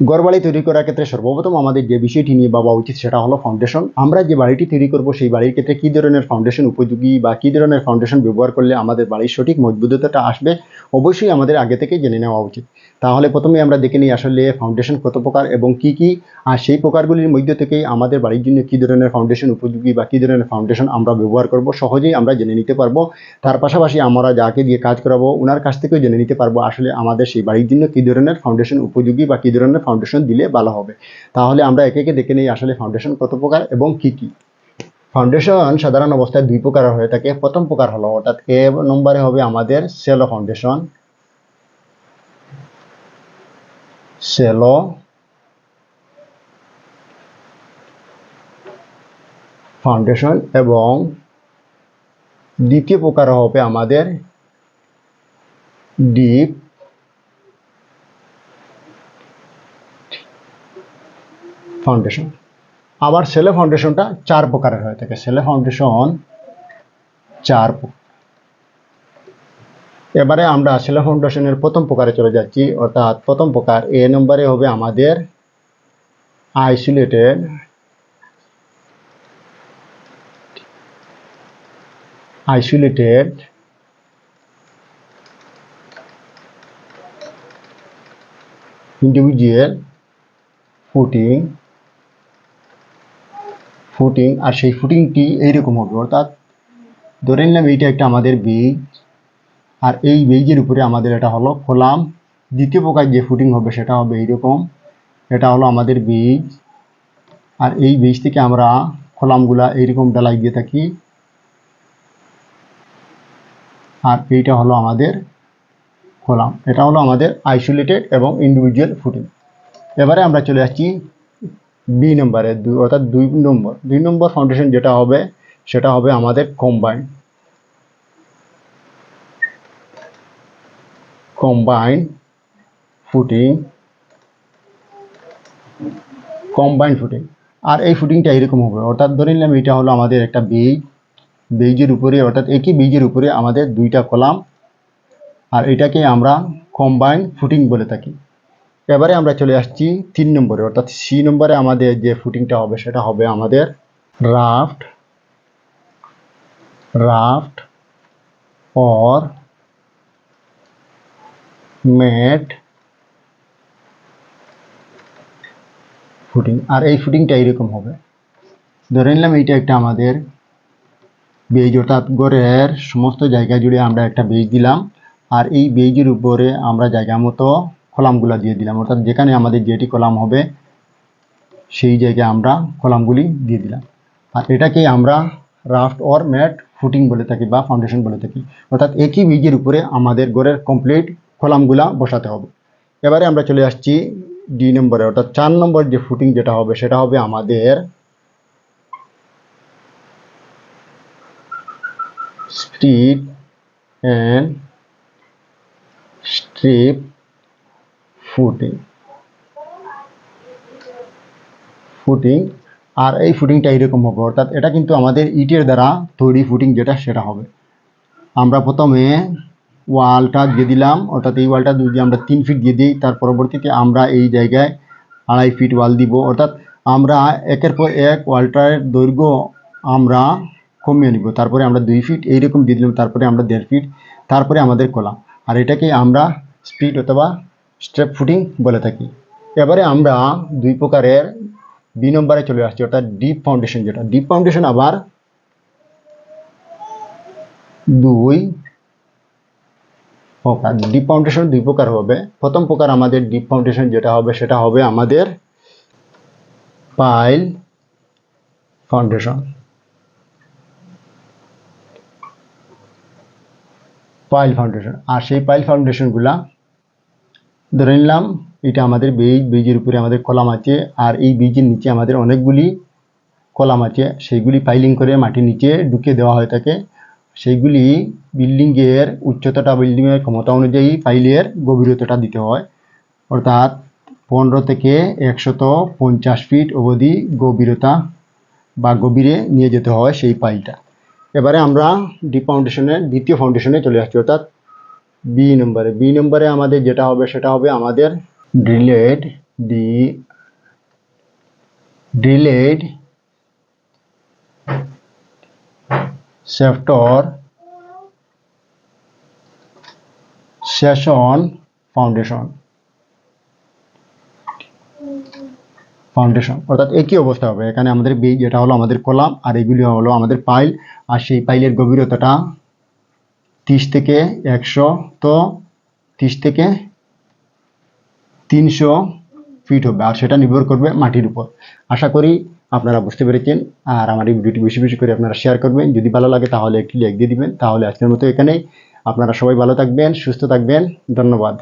ঘরবাড়ি তৈরি করার ক্ষেত্রে সর্বপ্রথম আমাদের যে বিষয়টি নিয়ে ভাবা উচিত সেটা হলো ফাউন্ডেশন আমরা যে বাড়িটি তৈরি করব, সেই বাড়ির ক্ষেত্রে কী ধরনের ফাউন্ডেশন উপযোগী বা কী ধরনের ফাউন্ডেশন ব্যবহার করলে আমাদের বাড়ির সঠিক মজবুততাটা আসবে, অবশ্যই আমাদের আগে থেকে জেনে নেওয়া উচিত। তাহলে প্রথমে আমরা দেখে নিই আসলে ফাউন্ডেশন কত প্রকার এবং কি কি, আর সেই প্রকারগুলির মধ্য থেকেই আমাদের বাড়ির জন্য কী ধরনের ফাউন্ডেশন উপযোগী বা কী ধরনের ফাউন্ডেশন আমরা ব্যবহার করব, সহজেই আমরা জেনে নিতে পারব। তার পাশাপাশি আমরা যাকে দিয়ে কাজ করাবো ওনার কাছ থেকেও জেনে নিতে পারব আসলে আমাদের সেই বাড়ির জন্য কী ধরনের ফাউন্ডেশন উপযোগী বা কী ধরনের ফাউন্ডেশন দিলে ভালো হবে। তাহলে আমরা একে একে দেখে নিই আসলে ফাউন্ডেশন কত প্রকার এবং কি কি। ফাউন্ডেশন সাধারণ অবস্থায় দুই প্রকার হয়ে থাকে। প্রথম প্রকার হলো, অর্থাৎ এ নম্বরে হবে আমাদের সেলো ফাউন্ডেশন সেলো ফাউন্ডেশন এবং দ্বিতীয় প্রকার হবে আমাদের ডিপ ফাউন্ডেশন আবার সেলে ফাউন্ডেশনটা চার প্রকারের হয়ে থাকে। সেলে ফাউন্ডেশন চার এবারে আমরা সেলে ফাউন্ডেশনের প্রথম প্রকারে চলে যাচ্ছি। অর্থাৎ প্রথম প্রকার এ নম্বরে হবে আমাদের isolated isolated individual footing footing আর সেই ফুটিংটি এইরকম হবে। অর্থাৎ ধরে নিলাম এইটা একটা আমাদের বীজ আর এই বীজের উপরে আমাদের এটা হলো কলাম দ্বিতীয় প্রকার যে ফুটিং হবে সেটা হবে এইরকম। এটা হলো আমাদের বীজ আর এই বীজ থেকে আমরা কলামগুলা এইরকম ডালাই দিয়ে থাকি। আর এইটা হলো আমাদের কলাম এটা হলো আমাদের আইসোলেটেড এবং ইন্ডিভিজুয়াল ফুটিং এবারে আমরা চলে আসছি বি নম্বরে অর্থাৎ দুই নম্বর। দুই নম্বর ফাউন্ডেশন যেটা হবে, সেটা হবে আমাদের combine combine footing combine footing আর এই ফুটিংটা এরকম হবে। অর্থাৎ ধরে নিলাম এটা হলো আমাদের একটা বীজ বীজের উপরে, অর্থাৎ একই বীজের উপরে আমাদের দুইটা কলাম আর এটাকে আমরা কম্বাইন ফুটিং বলে থাকি। এবারে আমরা চলে আসছি তিন নম্বরে, অর্থাৎ সি নম্বরে আমাদের যে ফুটিংটা হবে সেটা হবে আমাদের raft raft or mat footing আর এই ফুটিংটা এইরকম হবে। ধরে নিলাম এইটা একটা আমাদের বেজ অর্থাৎ গড়ের সমস্ত জায়গা জুড়ে আমরা একটা বেজ দিলাম। আর এই বেজের উপরে আমরা জায়গা মতো কলামগুলা দিয়ে দিলাম। অর্থাৎ যেখানে আমাদের যেটি কলাম হবে, সেই জায়গায় আমরা কলামগুলি দিয়ে দিলাম। আর এটাকে আমরা রাফট অর ম্যাট ফুটিং বলে থাকি বা ফাউন্ডেশন বলে থাকি। অর্থাৎ একই বীজের উপরে আমাদের ঘরের কমপ্লিট কলামগুলা বসাতে হবে। এবারে আমরা চলে আসছি ডি নম্বরে। অর্থাৎ চার নম্বর যে ফুটিং যেটা হবে, সেটা হবে আমাদের street and strip footing footing আর এই ফুটিংটা এইরকম হবে, অর্থাৎ এটা কিন্তু আমাদের ইটের দ্বারা তৈরি ফুটিং যেটা, সেটা হবে। আমরা প্রথমে ওয়ালটা দিয়ে দিলাম, অর্থাৎ এই ওয়ালটা যদি আমরা তিন ফিট দিয়ে দিই, তার পরবর্তীতে আমরা এই জায়গায় আড়াই ফিট ওয়াল দিব। অর্থাৎ আমরা একের পর এক ওয়ালটার দৈর্ঘ্য আমরা কমিয়ে নিব। তারপরে আমরা দুই ফিট এইরকম দিয়ে দিলাম, তারপরে আমরা দেড় ফিট তারপরে আমাদের কলাম। আর এটাকে আমরা স্পিড অথবা স্টেপ ফুটিং বলে থাকি। এবারে আমরা দুই প্রকারের বি নম্বরে চলে আসছি, অর্থাৎ ডিপ ফাউন্ডেশন যেটা। ডিপ ফাউন্ডেশন আবার দুই প্রকার। ডিপ ফাউন্ডেশন দুই প্রকার হবে। প্রথম প্রকার আমাদের ডিপ ফাউন্ডেশন যেটা হবে, সেটা হবে আমাদের পাইল ফাউন্ডেশন পাইল ফাউন্ডেশন আর সেই পাইল ফাউন্ডেশনগুলা ধরে নিলাম, এটা আমাদের বীজ, বীজের উপরে আমাদের কলাম আছে, আর এই বীজের নিচে আমাদের অনেকগুলি কলাম আছে, সেইগুলি পাইলিং করে মাটির নিচে ঢুকে দেওয়া হয়ে থাকে সেইগুলি বিল্ডিংয়ের উচ্চতাটা বিল্ডিংয়ের ক্ষমতা অনুযায়ী পাইলের গভীরতাটা দিতে হয়। অর্থাৎ পনেরো থেকে একশত পঞ্চাশ ফিট অবধি গভীরতা বা গভীরে নিয়ে যেতে হয় সেই পাইলটা এবারে আমরা ডি ফাউন্ডেশনের দ্বিতীয় ফাউন্ডেশনে চলে আসছি, অর্থাৎ বি নম্বরে বি নম্বরে আমাদের যেটা হবে সেটা হবে আমাদের drilled D drilled sector session foundation foundation অর্থাৎ একই অবস্থা হবে? এখানে আমাদের বি যেটা হলো আমাদের কলাম, আর এগুলি হলো আমাদের পাইল আর সেই পাইলের গভীরতাটা তিরিশ থেকে একশো, তো তিরিশ থেকে তিনশো ফিট হবে। আর সেটা নির্ভর করবে মাটির উপর। আশা করি আপনারা বুঝতে পেরেছেন। আর আমার এই ভিডিওটি বেশি বেশি করে আপনারা শেয়ার করবেন। যদি ভালো লাগে তাহলে একটি লাইক দিয়ে দিবেন। তাহলে আজকের মতো এখানেই। আপনারা সবাই ভালো থাকবেন, সুস্থ থাকবেন। ধন্যবাদ।